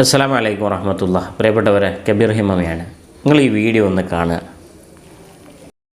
അസ്സാം വലൈക്കും വറഹമത്തുള്ള പ്രിയപ്പെട്ടവരെ കബീർ ഹിമമയാണ്. നിങ്ങൾ ഈ വീഡിയോ ഒന്ന് കാണുക.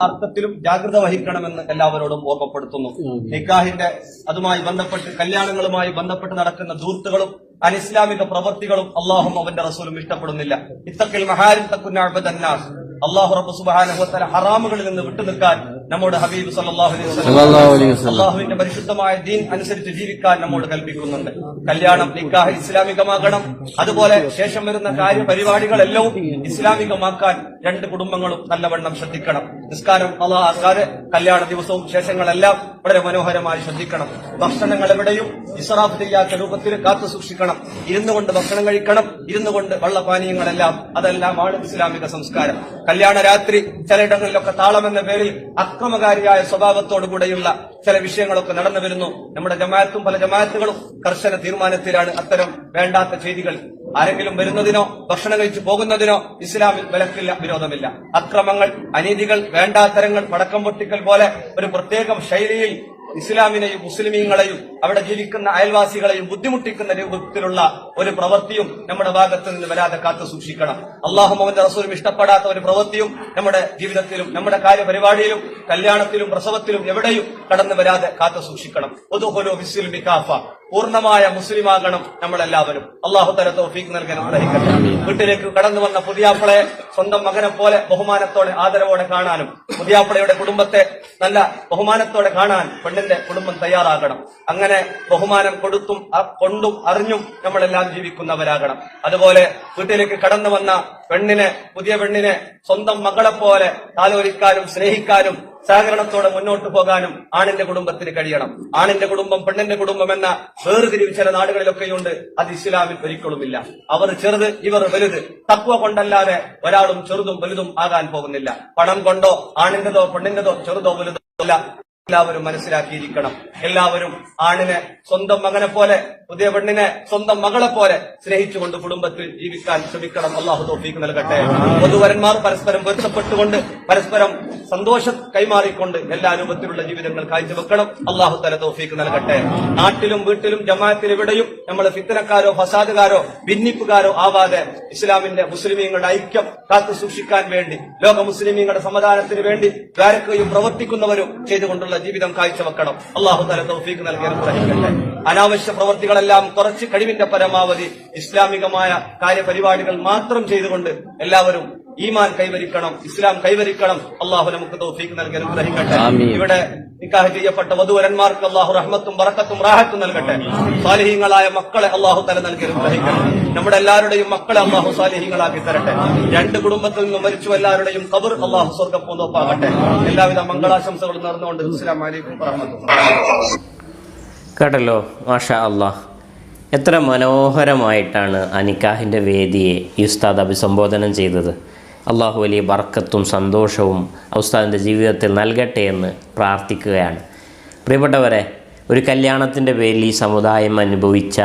അർത്ഥത്തിലും ജാഗ്രത വഹിക്കണമെന്ന് എല്ലാവരോടും ഓർമ്മപ്പെടുത്തുന്നു. നിക്കാഹിന്റെ അതുമായി ബന്ധപ്പെട്ട് കല്യാണങ്ങളുമായി ബന്ധപ്പെട്ട് നടക്കുന്ന ദൂർത്തുകളും അനിസ്ലാമിക പ്രവൃത്തികളും അള്ളാഹും അവന്റെ റസൂലും ഇഷ്ടപ്പെടുന്നില്ല. ഇത്തക്കിൽ മഹാരിൻ തക്കുന്നാസ് അള്ളാഹു റബ്ബു സുബ്ഹാനഹു വതആല ഹറാമുകളിൽ നിന്ന് വിട്ടുനിൽക്കാൻ നമ്മുടെ ഹബീബ് അള്ളാഹുവിന്റെ പരിശുദ്ധമായ ദീൻ അനുസരിച്ച് ജീവിക്കാൻ നമ്മോട് കൽപ്പിക്കുന്നുണ്ട്. കല്യാണം നിക്കാഹ് ഇസ്ലാമികമാകണം. അതുപോലെ ശേഷം വരുന്ന കാര്യപരിപാടികളെല്ലാം ഇസ്ലാമികമാക്കാൻ രണ്ട് കുടുംബങ്ങളും നല്ലവണ്ണം ശ്രദ്ധിക്കണം. നിസ്കാരം അള്ളാഹ് കല്യാണ ദിവസവും ശേഷങ്ങളെല്ലാം വളരെ മനോഹരമായി ശ്രദ്ധിക്കണം. ഭക്ഷണങ്ങൾ എവിടെയും ഇസ്രാഫ് ചെയ്യാത്ത രൂപത്തിൽ കാത്തു സൂക്ഷിക്കണം. ഇരുന്നു കൊണ്ട് ഭക്ഷണം കഴിക്കണം. ഇരുന്നു കൊണ്ട് വെള്ളപാനീയങ്ങളെല്ലാം അതെല്ലാമാണ് ഇസ്ലാമിക സംസ്കാരം. കല്യാണ രാത്രി ചിലയിടങ്ങളിലൊക്കെ താളമെന്ന പേരിൽ അക്രമകാരിയായ സ്വഭാവത്തോടുകൂടെയുള്ള ചില വിഷയങ്ങളൊക്കെ നടന്നു വരുന്നു. നമ്മുടെ ജമാഅത്തും പല ജമാഅത്തുകളും കർശന തീരുമാനത്തിലാണ് അത്തരം വേണ്ടാത്ത ചെയ്തികൾ ആരെങ്കിലും വരുന്നതിനോ ഭക്ഷണം കഴിച്ചു പോകുന്നതിനോ ഇസ്ലാമിൽ വിലക്കില്ല വിരോധമില്ല. അക്രമങ്ങൾ അനീതികൾ വേണ്ടാത്തരങ്ങൾ പടക്കം പൊട്ടിക്കൽ പോലെ ഒരു പ്രത്യേക ശൈലിയിൽ ഇസ്ലാമിനെയും മുസ്ലിമീങ്ങളെയും അവിടെ ജീവിക്കുന്ന അയൽവാസികളെയും ബുദ്ധിമുട്ടിക്കുന്ന രൂപത്തിലുള്ള ഒരു പ്രവൃത്തിയും നമ്മുടെ ഭാഗത്ത് നിന്ന് വരാതെ കാത്തു സൂക്ഷിക്കണം. അള്ളാഹു അവന്റെ റസൂലും ഇഷ്ടപ്പെടാത്ത ഒരു പ്രവൃത്തിയും നമ്മുടെ ജീവിതത്തിലും നമ്മുടെ കാര്യപരിപാടിയിലും കല്യാണത്തിലും പ്രസവത്തിലും എവിടെയും കടന്നു വരാതെ കാത്തു സൂക്ഷിക്കണം. പൂർണമായ മുസ്ലിമാകണം നമ്മളെല്ലാവരും. അള്ളാഹു തല തോഫീക്ക് നൽകാൻ അനുഗ്രഹിക്കട്ടെ. വീട്ടിലേക്ക് കടന്നു വന്ന പുതിയാപ്പളെ സ്വന്തം മകനെ പോലെ ബഹുമാനത്തോടെ ആദരവോടെ കാണാനും പുതിയാപ്പളയുടെ കുടുംബത്തെ നല്ല ബഹുമാനത്തോടെ കാണാൻ പെണ്ണിന്റെ കുടുംബം തയ്യാറാകണം. അങ്ങനെ ബഹുമാനം കൊടുത്തും കൊണ്ടും അറിഞ്ഞും നമ്മളെല്ലാം ജീവിക്കുന്നവരാകണം. അതുപോലെ വീട്ടിലേക്ക് കടന്നു വന്ന പെണ്ണിനെ പുതിയ പെണ്ണിനെ സ്വന്തം മകളെ പോലെ താലോലിക്കാനും സ്നേഹിക്കാനും സഹകരണത്തോടെ മുന്നോട്ട് പോകാനും ആണിന്റെ കുടുംബത്തിന് കഴിയണം. ആണിന്റെ കുടുംബം പെണ്ണിന്റെ കുടുംബം എന്ന വേർതിരിവ് ചില നാടുകളിലൊക്കെയുണ്ട്. അത് ഇസ്ലാമിൽ ഒരിക്കലുമില്ല. അവർ ചെറുത് ഇവർ വലുത്. തക്വ കൊണ്ടല്ലാതെ ഒരാളും ചെറുതും വലുതും ആകാൻ പോകുന്നില്ല. പണം കൊണ്ടോ ആണിന്റെതോ പെണ്ണിന്റെതോ ചെറുതോ വലുതോ അല്ല. എല്ലാവരും മനസ്സിലാക്കിയിരിക്കണം. എല്ലാവരും ആണിനെ സ്വന്തം മകനെ പോലെ പുതിയ പെണ്ണിനെ സ്വന്തം മകളെ പോലെ സ്നേഹിച്ചുകൊണ്ട് കുടുംബത്തിൽ ജീവിക്കാൻ ശ്രമിക്കണം. അള്ളാഹു തോഫീക്ക് നൽകട്ടെ. പൊതുവരന്മാർ പരസ്പരം പൊരുത്തപ്പെട്ടുകൊണ്ട് പരസ്പരം സന്തോഷം കൈമാറിക്കൊണ്ട് എല്ലാ രൂപത്തിലുള്ള ജീവിതങ്ങൾ കാഴ്ചവെക്കണം. അള്ളാഹു തല തോഫീക്ക് നൽകട്ടെ. നാട്ടിലും വീട്ടിലും ജമാഅത്തിൽ ഇവിടെയും നമ്മൾ ഫിത്തനക്കാരോ ഫസാദുകാരോ ഭിന്നിപ്പുകാരോ ആവാതെ ഇസ്ലാമിന്റെ മുസ്ലിമീങ്ങളുടെ ഐക്യം കാത്തു സൂക്ഷിക്കാൻ വേണ്ടി ലോക മുസ്ലിമീങ്ങളുടെ സമാധാനത്തിന് വേണ്ടി ദ്വാരക്കുകയും പ്രവർത്തിക്കുന്നവരും ചെയ്തുകൊണ്ടുള്ള ജീവിതം കാഴ്ചവെക്കണം. അള്ളാഹു തല തൗഫീഖ് നൽകി അനുഗ്രഹിക്കട്ടെ അനാവശ്യ പ്രവർത്തികളെല്ലാം കുറച്ച് കഴിവിന്റെ പരമാവധി ഇസ്ലാമികമായ കാര്യപരിപാടികൾ മാത്രം ചെയ്തുകൊണ്ട് എല്ലാവരും ഈമാൻ കൈവരിക്കണം ഇസ്ലാം കൈവരിക്കണം. അള്ളാഹു നമുക്ക് തോഫീക്ക് നൽകി അനുഗ്രഹിക്കട്ടെ. ഇവിടെ നിക്കാഹ് ചെയ്യപ്പെട്ട വധുവരന്മാർക്ക് അള്ളാഹു റഹ്മത്തും ബറക്കത്തും റാഹത്തും നൽകട്ടെ. സാലിഹീങ്ങളായ മക്കളെ അള്ളാഹു തല നൽകി അനുഗ്രഹിക്കണം നമ്മുടെ എല്ലാവരുടെയും മക്കളെ അള്ളാഹു സാലിഹീങ്ങളാക്കി തരട്ടെ. രണ്ട് കുടുംബത്തിൽ നിന്നും മരിച്ചു എല്ലാവരുടെയും കബർ അള്ളാഹു സ്വർഗം പൂന്തോപ്പാകട്ടെ. എല്ലാവിധ മംഗളാശംസകളും നേർന്നുകൊണ്ട് അസ്സലാമു അലൈക്കും വറഹ്മത്തുള്ളാഹി കേട്ടല്ലോ മാഷാ അള്ളാഹ് എത്ര മനോഹരമായിട്ടാണ് അനിക്കാഹിന്റെ നിക്കാഹിന്റെ വേദിയെ ഈ ഉസ്താദ് അഭിസംബോധനം ചെയ്തത്. അള്ളാഹു വലിയ വർക്കത്തും സന്തോഷവും ആ ഉസ്താദിന്റെ ജീവിതത്തിൽ നൽകട്ടെ എന്ന് പ്രാർത്ഥിക്കുകയാണ്. പ്രിയപ്പെട്ടവരെ ഒരു കല്യാണത്തിന്റെ പേരിൽ ഈ സമുദായം അനുഭവിച്ച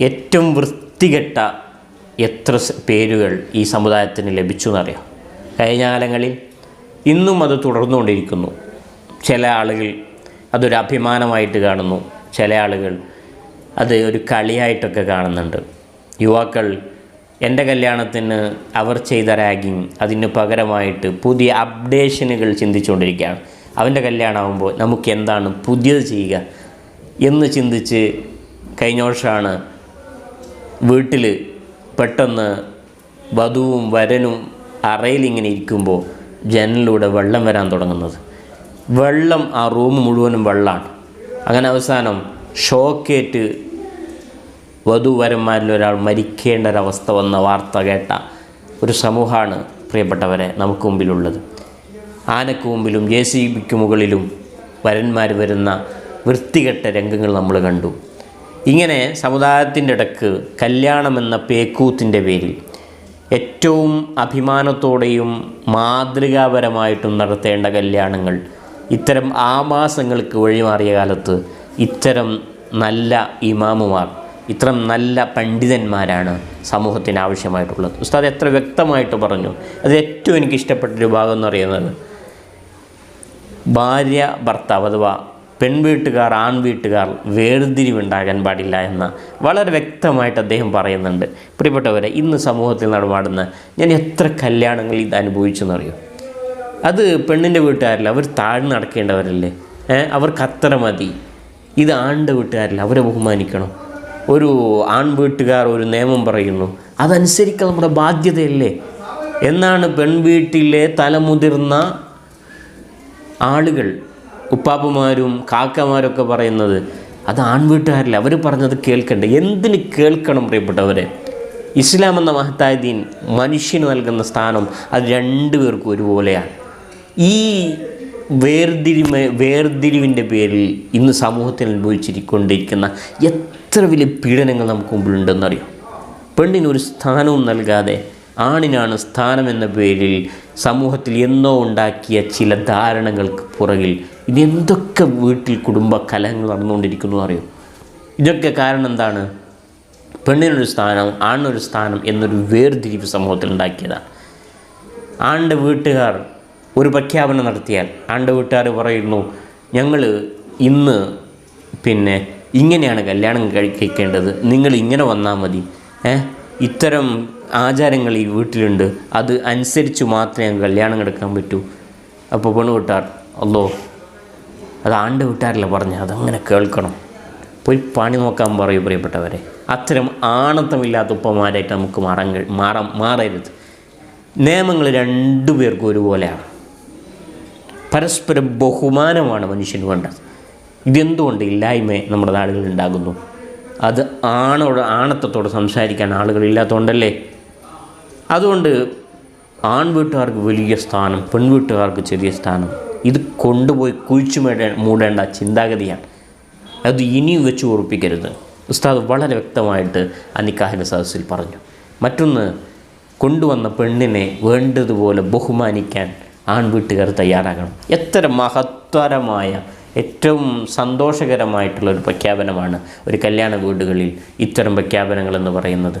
ഏറ്റവും വൃത്തികെട്ട എത്ര പേരുകൾ ഈ സമുദായത്തിന് ലഭിച്ചു എന്നറിയാം കഴിഞ്ഞ കാലങ്ങളിൽ ഇന്നും അത് തുടർന്നുകൊണ്ടിരിക്കുന്നു. ചില ആളുകൾ അതൊരു അഭിമാനമായിട്ട് കാണുന്നു. ചില ആളുകൾ അത് ഒരു കളിയായിട്ടൊക്കെ കാണുന്നുണ്ട്. യുവാക്കൾ എന്റെ കല്യാണത്തിന് അവർ ചെയ്ത റാഗിങ് അതിന് പകരമായിട്ട് പുതിയ അപ്ഡേഷനുകൾ ചിന്തിച്ചുകൊണ്ടിരിക്കുകയാണ്. അവന്റെ കല്യാണമാകുമ്പോൾ നമുക്ക് എന്താണ് പുതിയത് ചെയ്യുക എന്ന് ചിന്തിച്ച് കഴിഞ്ഞ വർഷമാണ് വീട്ടിൽ പെട്ടെന്ന് വധുവും വരനും അറയിലിങ്ങനെ ഇരിക്കുമ്പോൾ ജനലിലൂടെ വെള്ളം വരാൻ തുടങ്ങുന്നത്. വെള്ളം ആ റൂം മുഴുവനും വെള്ളമാണ് അങ്ങനെ അവസാനം ഷോക്കേറ്റ് വധുവരന്മാരിൽ ഒരാൾ മരിക്കേണ്ട ഒരവസ്ഥ വന്ന വാർത്ത കേട്ട ഒരു സമൂഹമാണ് പ്രിയപ്പെട്ടവരെ നമുക്ക് മുമ്പിലുള്ളത്. ആനക്ക് മുമ്പിലും ജെ സി ബിക്ക് മുകളിലും വരന്മാർ വരുന്ന വൃത്തികെട്ട രംഗങ്ങൾ നമ്മൾ കണ്ടു. ഇങ്ങനെ സമുദായത്തിന്റെ ഇടയ്ക്ക് കല്യാണമെന്ന പേക്കൂത്തിന്റെ പേരിൽ ഏറ്റവും അഭിമാനത്തോടെയും മാതൃകാപരമായിട്ടും നടത്തേണ്ട കല്യാണങ്ങൾ ഇത്തരം ആമാസങ്ങൾക്ക് വഴിമാറിയ കാലത്ത് ഇത്തരം നല്ല ഇമാമുമാർ ഇത്തരം നല്ല പണ്ഡിതന്മാരാണ് സമൂഹത്തിന് ആവശ്യമായിട്ടുള്ളത്. ഉസ്താദ് എത്ര വ്യക്തമായിട്ട് പറഞ്ഞു. അത് ഏറ്റവും എനിക്ക് ഇഷ്ടപ്പെട്ട ഒരു ഭാഗം എന്ന് പറയുന്നത് ഭാര്യ ഭർത്താവ് അഥവാ പെൺവീട്ടുകാർ ആൺവീട്ടുകാർ വേർതിരിവുണ്ടാകാൻ പാടില്ല എന്ന വളരെ വ്യക്തമായിട്ട് അദ്ദേഹം പറയുന്നുണ്ട്. പ്രിയപ്പെട്ടവരെ ഇന്ന് സമൂഹത്തിൽ നടപാടുന്ന ഞാൻ എത്ര കല്യാണങ്ങൾ ഇത് അനുഭവിച്ചെന്നറിയോ? അത് പെണ്ണിന്റെ വീട്ടുകാരിൽ അവർ താഴ്ന്നു നടക്കേണ്ടവരല്ലേ? അവർക്കത്ര മതി. ഇത് ആണിന്റെ വീട്ടുകാരിൽ അവരെ ബഹുമാനിക്കണം. ഒരു ആൺവീട്ടുകാർ ഒരു നിയമം പറയുന്നു. അതനുസരിക്കാൻ നമ്മുടെ ബാധ്യതയല്ലേ? എന്നാണ് പെൺവീട്ടിലെ തലമുതിർന്ന ആളുകൾ ഉപ്പാപ്പമാരും കാക്കമാരൊക്കെ പറയുന്നത്. അത് ആൺവീട്ടുകാരില്ല? അവർ പറഞ്ഞത് കേൾക്കണ്ടേ? എന്തിന് കേൾക്കണം പ്രിയപ്പെട്ടവരെ? ഇസ്ലാം എന്ന മഹത്തായ ദീൻ മനുഷ്യന് നൽകുന്ന സ്ഥാനം അത് രണ്ടുപേർക്കും ഒരുപോലെയാണ്. ഈ വേർതിരിമ വേർതിരിവിന്റെ പേരിൽ ഇന്ന് സമൂഹത്തിൽ അനുഭവിച്ചിരിക്കൊണ്ടിരിക്കുന്ന എത്ര വലിയ പീഡനങ്ങൾ നമുക്ക് മുമ്പിലുണ്ടെന്നറിയാം? പെണ്ണിനൊരു സ്ഥാനവും നൽകാതെ ആണിനാണ് സ്ഥാനം എന്ന പേരിൽ സമൂഹത്തിൽ എന്നോ ഉണ്ടാക്കിയ ചില ധാരണകൾക്ക് പുറകിൽ ഇനി എന്തൊക്കെ വീട്ടിൽ കുടുംബ കലഹങ്ങൾ നടന്നുകൊണ്ടിരിക്കുന്നു അറിയോ? ഇതൊക്കെ കാരണം എന്താണ്? പെണ്ണിനൊരു സ്ഥാനം ആണിനൊരു സ്ഥാനം എന്നൊരു വേർതിരിവ് സമൂഹത്തിൽ ഉണ്ടാക്കിയതാണ്. ആണിന്റെ വീട്ടുകാർ ഒരു പ്രഖ്യാപനം നടത്തിയാൽ ആണിന്റെ വീട്ടുകാർ പറയുന്നു ഞങ്ങൾ ഇന്ന് പിന്നെ ഇങ്ങനെയാണ് കല്യാണം കഴിക്കേണ്ടത്. നിങ്ങൾ ഇങ്ങനെ വന്നാൽ മതി. ഏഹ് ഇത്തരം ആചാരങ്ങൾ ഈ വീട്ടിലുണ്ട്. അത് അനുസരിച്ച് മാത്രമേ കല്യാണം എടുക്കാൻ പറ്റൂ. അപ്പോൾ പെണ്ണ് വിട്ടാർ അല്ലോ അത് ആണ്ട് വീട്ടുകാരല്ല പറഞ്ഞ? അതങ്ങനെ കേൾക്കണം. പോയി പണി നോക്കാൻ പറയൂ പ്രിയപ്പെട്ടവരെ. അത്തരം ആണത്തമില്ലാത്ത ഉപ്പമാരായിട്ട് നമുക്ക് മാറാൻ മാറാൻ മാറരുത്. നിയമങ്ങൾ രണ്ടു പേർക്കും ഒരുപോലെയാണ്. പരസ്പരം ബഹുമാനമാണ് മനുഷ്യന് വേണ്ടത്. ഇതെന്തുകൊണ്ട് ഇല്ലായ്മ നമ്മുടെ നാടുകളിൽ ഉണ്ടാകുന്നു? അത് ആണോട് ആണത്തത്തോട് സംസാരിക്കാൻ ആളുകളില്ലാത്തതുകൊണ്ടല്ലേ അതുകൊണ്ട് ആൺവീട്ടുകാർക്ക് വലിയ സ്ഥാനം പെൺവീട്ടുകാർക്ക് ചെറിയ സ്ഥാനം. ഇത് കൊണ്ടുപോയി കുഴിച്ചു മേട മൂടേണ്ട ചിന്താഗതിയാണ്. അത് ഇനിയും വെച്ച് ഉറപ്പിക്കരുത്. ഉസ്താദ് വളരെ വ്യക്തമായിട്ട് അനിക്കാഹിന്റെ സദസ്സിൽ പറഞ്ഞു. മറ്റൊന്ന് കൊണ്ടുവന്ന പെണ്ണിനെ വേണ്ടതുപോലെ ബഹുമാനിക്കാൻ ആൺവീട്ടുകാർ തയ്യാറാകണം. എത്ര മഹത്തരമായ ഏറ്റവും സന്തോഷകരമായിട്ടുള്ള ഒരു പ്രഖ്യാപനമാണ് ഒരു കല്യാണ വീടുകളിൽ ഇത്തരം പ്രഖ്യാപനങ്ങൾ എന്ന് പറയുന്നത്.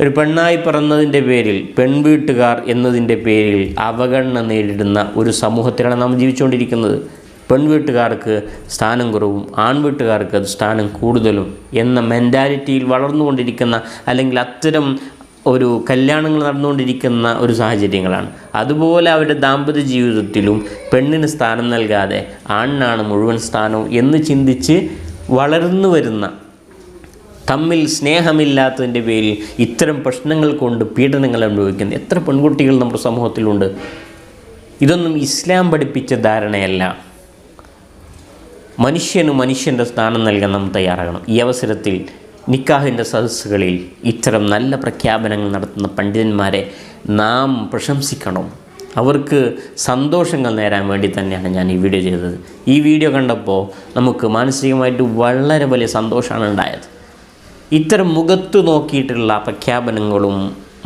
ഒരു പെണ്ണായി പിറന്നതിന്റെ പേരിൽ പെൺവീട്ടുകാർ എന്നതിന്റെ പേരിൽ അവഗണന നേരിടുന്ന ഒരു സമൂഹത്തിലാണ് നാം ജീവിച്ചുകൊണ്ടിരിക്കുന്നത്. പെൺവീട്ടുകാർക്ക് സ്ഥാനം കുറവും ആൺവീട്ടുകാർക്ക് അത് സ്ഥാനം കൂടുതലും എന്ന മെന്റാലിറ്റിയിൽ വളർന്നുകൊണ്ടിരിക്കുന്ന അല്ലെങ്കിൽ അത്തരം ഒരു കല്യാണങ്ങൾ നടന്നുകൊണ്ടിരിക്കുന്ന ഒരു സാഹചര്യങ്ങളാണ്. അതുപോലെ അവരുടെ ദാമ്പത്യ ജീവിതത്തിലും പെണ്ണിന് സ്ഥാനം നൽകാതെ ആണിനാണ് മുഴുവൻ സ്ഥാനവും എന്ന് ചിന്തിച്ച് വളർന്നു വരുന്ന തമ്മിൽ സ്നേഹമില്ലാത്തതിന്റെ പേരിൽ ഇത്തരം പ്രശ്നങ്ങൾ കൊണ്ട് പീഡനങ്ങൾ അനുഭവിക്കുന്ന എത്ര പെൺകുട്ടികൾ നമ്മുടെ സമൂഹത്തിലുണ്ട്. ഇതൊന്നും ഇസ്ലാം പഠിപ്പിച്ച ധാരണയല്ല. മനുഷ്യന് മനുഷ്യന്റെ സ്ഥാനം നൽകാൻ നാം തയ്യാറാകണം. ഈ അവസരത്തിൽ നിക്കാഹിന്റെ സദസ്സുകളിൽ ഇത്തരം നല്ല പ്രഖ്യാപനങ്ങൾ നടത്തുന്ന പണ്ഡിതന്മാരെ നാം പ്രശംസിക്കണം. അവർക്ക് സന്തോഷങ്ങൾ നേരാൻ വേണ്ടി തന്നെയാണ് ഞാൻ ഈ വീഡിയോ ചെയ്തത്. ഈ വീഡിയോ കണ്ടപ്പോൾ നമുക്ക് മാനസികമായിട്ട് വളരെ വലിയ സന്തോഷമാണ് ഉണ്ടായത്. ഇത്തരം മുഖത്ത് നോക്കിയിട്ടുള്ള പ്രഖ്യാപനങ്ങളും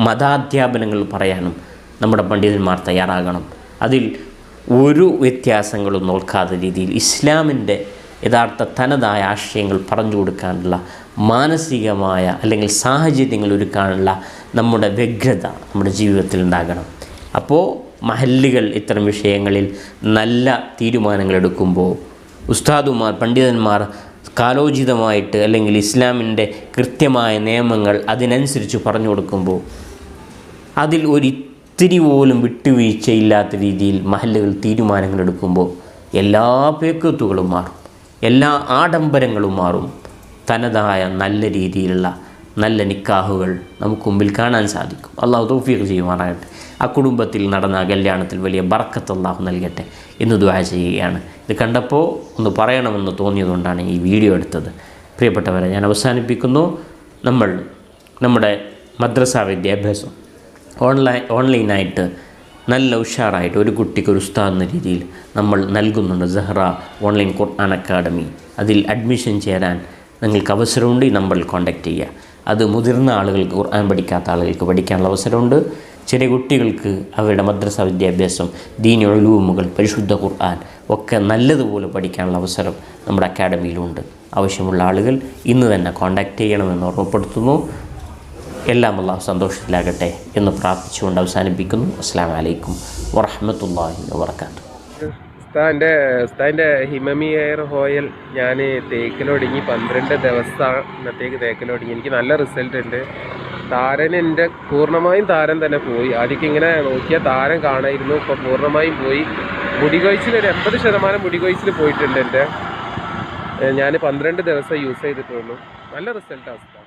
മതാധ്യാപനങ്ങൾ പറയാനും നമ്മുടെ പണ്ഡിതന്മാർ തയ്യാറാകണം. അതിൽ ഒരു വ്യത്യാസങ്ങളും നോക്കാത്ത രീതിയിൽ ഇസ്ലാമിന്റെ യഥാർത്ഥ തനതായ ആശയങ്ങൾ പറഞ്ഞു കൊടുക്കാനുള്ള മാനസികമായ അല്ലെങ്കിൽ സാഹചര്യങ്ങൾ ഒരുക്കാനുള്ള നമ്മുടെ വ്യഗ്രത നമ്മുടെ ജീവിതത്തിൽ ഉണ്ടാകണം. അപ്പോൾ മഹല്ലുകൾ ഇത്തരം വിഷയങ്ങളിൽ നല്ല തീരുമാനങ്ങൾ എടുക്കുമ്പോൾ ഉസ്താദുമാർ പണ്ഡിതന്മാർ കാലോചിതമായിട്ട് അല്ലെങ്കിൽ ഇസ്ലാമിന്റെ കൃത്യമായ നിയമങ്ങൾ അതിനനുസരിച്ച് പറഞ്ഞു കൊടുക്കുമ്പോൾ അതിൽ ഒരു ഇത്തിരി പോലും വിട്ടുവീഴ്ചയില്ലാത്ത രീതിയിൽ മഹല്ലുകൾ തീരുമാനങ്ങൾ എടുക്കുമ്പോൾ എല്ലാ പേക്കത്തുകളും മാറും. എല്ലാ ആഡംബരങ്ങളും മാറും. തനതായ നല്ല രീതിയിലുള്ള നല്ല നിക്കാഹുകൾ നമുക്ക് മുമ്പിൽ കാണാൻ സാധിക്കും. അള്ളാഹു തൗഫീഖ് ചെയ്യുമാറാകട്ടെ. ആ കുടുംബത്തിൽ നടന്ന കല്യാണത്തിൽ വലിയ ബർക്കത്ത് അള്ളാഹു നൽകട്ടെ എന്ന് ദ്വാ ചെയ്യുകയാണ്. ഇത് കണ്ടപ്പോൾ ഒന്ന് പറയണമെന്ന് തോന്നിയതുകൊണ്ടാണ് ഈ വീഡിയോ എടുത്തത്. പ്രിയപ്പെട്ടവരെ ഞാൻ അവസാനിപ്പിക്കുന്നു. നമ്മൾ നമ്മുടെ മദ്രസ വിദ്യാഭ്യാസം ഓൺലൈൻ ഓൺലൈനായിട്ട് നല്ല ഉഷാറായിട്ട് ഒരു കുട്ടിക്ക് ഒരു ഉസ്താദ് എന്ന രീതിയിൽ നമ്മൾ നൽകുന്നുണ്ട്. സെഹ്റ ഓൺലൈൻ ഖുർആൻ അക്കാഡമി അതിൽ അഡ്മിഷൻ ചേരാൻ നിങ്ങൾക്ക് അവസരമുണ്ട്. ഈ നമ്പറിൽ കോൺടാക്റ്റ് ചെയ്യുക. അത് മുതിർന്ന ആളുകൾക്ക് ഖുർആൻ പഠിക്കാത്ത ആളുകൾക്ക് പഠിക്കാനുള്ള അവസരമുണ്ട്. ചെറിയ കുട്ടികൾക്ക് അവരുടെ മദ്രസ വിദ്യാഭ്യാസം ദീനി ഒഴിവുമുകൾ പരിശുദ്ധ ഖുർആൻ ഒക്കെ നല്ലതുപോലെ പഠിക്കാനുള്ള അവസരം നമ്മുടെ അക്കാഡമിയിലുണ്ട് ആവശ്യമുള്ള ആളുകൾ ഇന്ന് തന്നെ കോൺടാക്റ്റ് ചെയ്യണമെന്ന് ഓർമ്മപ്പെടുത്തുന്നു. എല്ലാം അള്ളാഹു സന്തോഷത്തിലാകട്ടെ എന്ന് പ്രാർത്ഥിച്ചുകൊണ്ട് അവസാനിപ്പിക്കുന്നു. അസ്സാം വലൈക്കും വറഹമത്തല്ലാഹി വാത്തു ഉസ്താന്റെ ഉസ്താന്റെ ഹിമമി എയർ ഞാൻ തേക്കിലൊടുങ്ങി പന്ത്രണ്ട് ദിവസം ഇന്നത്തേക്ക് തേക്കിലൊടുങ്ങി. എനിക്ക് നല്ല റിസൾട്ട് ഉണ്ട്. താരൻ എന്റെ പൂർണമായും താരൻ തന്നെ പോയി. ആദ്യമൊക്കെ ഇങ്ങനെ നോക്കിയാൽ താരം കാണായിരുന്നു. ഇപ്പോൾ പൂർണമായും പോയി. മുടി കൊഴിച്ചിൽ ഒരു എൺപത് ശതമാനം മുടി കൊഴിച്ചിൽ പോയിട്ടുണ്ട് എന്റെ. ഞാൻ പന്ത്രണ്ട് ദിവസം യൂസ് ചെയ്തിട്ടുള്ളൂ. നല്ല റിസൾട്ടാണ്